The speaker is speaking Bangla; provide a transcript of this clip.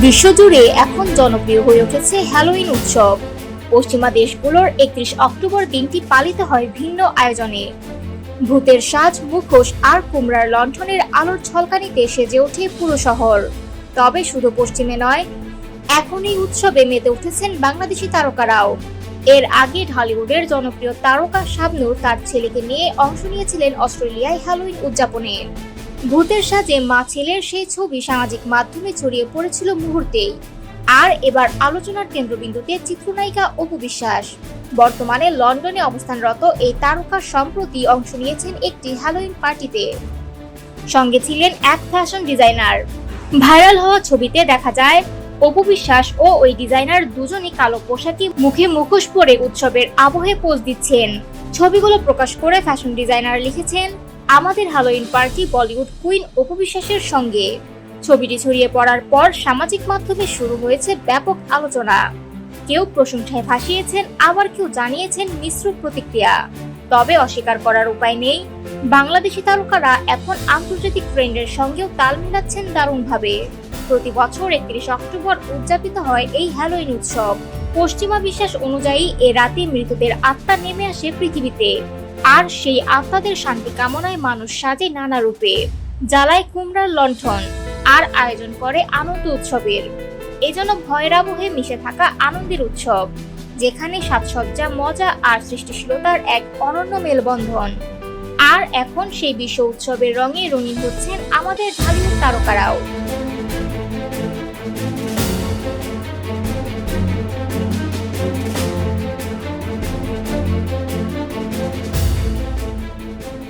বিশ্বজুড়ে এখন জনপ্রিয় হয়ে উঠেছে হ্যালোইন উৎসব। পশ্চিমা দেশগুলোর একত্রিশ অক্টোবর দিনটি পালিত হয় ভিন্ন আয়োজনে। ভূতের সাজ, মুখোশ আর কুমড়ার লণ্ঠনের আলোর ঝলকানিতে সেজে ওঠে পুরো শহর। তবে শুধু পশ্চিমে নয়, এখন এই উৎসবে মেতে উঠেছেন বাংলাদেশি তারকারাও। এর আগে ঢালিউডের জনপ্রিয় তারকা শাবনূর তার ছেলেকে নিয়ে অংশ নিয়েছিলেন অস্ট্রেলিয়ায় হ্যালোইন উদযাপনে। ভূতের সাজে মা ছেলের সেই ছবি সামাজিক মাধ্যমে ছড়িয়ে পড়েছিল মুহূর্তেই। আর এবার আলোচনার কেন্দ্রবিন্দুতে চিত্রনায়িকা অপু বিশ্বাস। বর্তমানে লন্ডনে অবস্থানরত এই তারকা সম্প্রতি অংশ নিয়েছেন একটি হ্যালোইন পার্টিতে। সঙ্গে ছিলেন এক ফ্যাশন ডিজাইনার ভাইরাল হওয়া ছবিতে দেখা যায়, অপু বিশ্বাস ও ওই ডিজাইনার দুজনই কালো পোশাকে মুখে মুখোশ পরে উৎসবের আবহে পোজ দিচ্ছেন। ছবিগুলো প্রকাশ করে ফ্যাশন ডিজাইনার লিখেছেন আমাদের Halloween party Bollywood queen Apu বিশ্বাসের সঙ্গে। ছবিটি ছড়িয়ে পড়ার পর সামাজিক মাধ্যমে শুরু হয়েছে ব্যাপক আলোচনা। কেউ প্রশংসায় ভাসিয়েছেন, আবার কেউ জানিয়েছেন মিশ্র প্রতিক্রিয়া। তবে অস্বীকার করার উপায় নেই। বাংলাদেশি তারকারা এখন আন্তর্জাতিক ট্রেন্ডের সঙ্গেও তাল মিলাচ্ছেন দারুণভাবে। প্রতি বছর একত্রিশ অক্টোবর উদযাপিত হয় এই হ্যালোইন উৎসব। পশ্চিমা বিশ্বাস অনুযায়ী এ রাতে মৃতদের আত্মা নেমে আসে পৃথিবীতে। আর সেই আত্মাদের শান্তি কামনায় মানুষ সাজে নানা রূপে। জ্বালায় কুমড়ার লণ্ঠন আর আয়োজন করে আনন্দ উৎসবের। এজন্য ভয়রাবহে মিশে থাকা আনন্দের উৎসব, যেখানে সাজসজ্জা, মজা আর সৃষ্টিশীলতার এক অনন্য মেলবন্ধন। আর এখন সেই বিশ্ব উৎসবের রঙে রঙিন হচ্ছেন আমাদের ঢালিউড তারকারাও।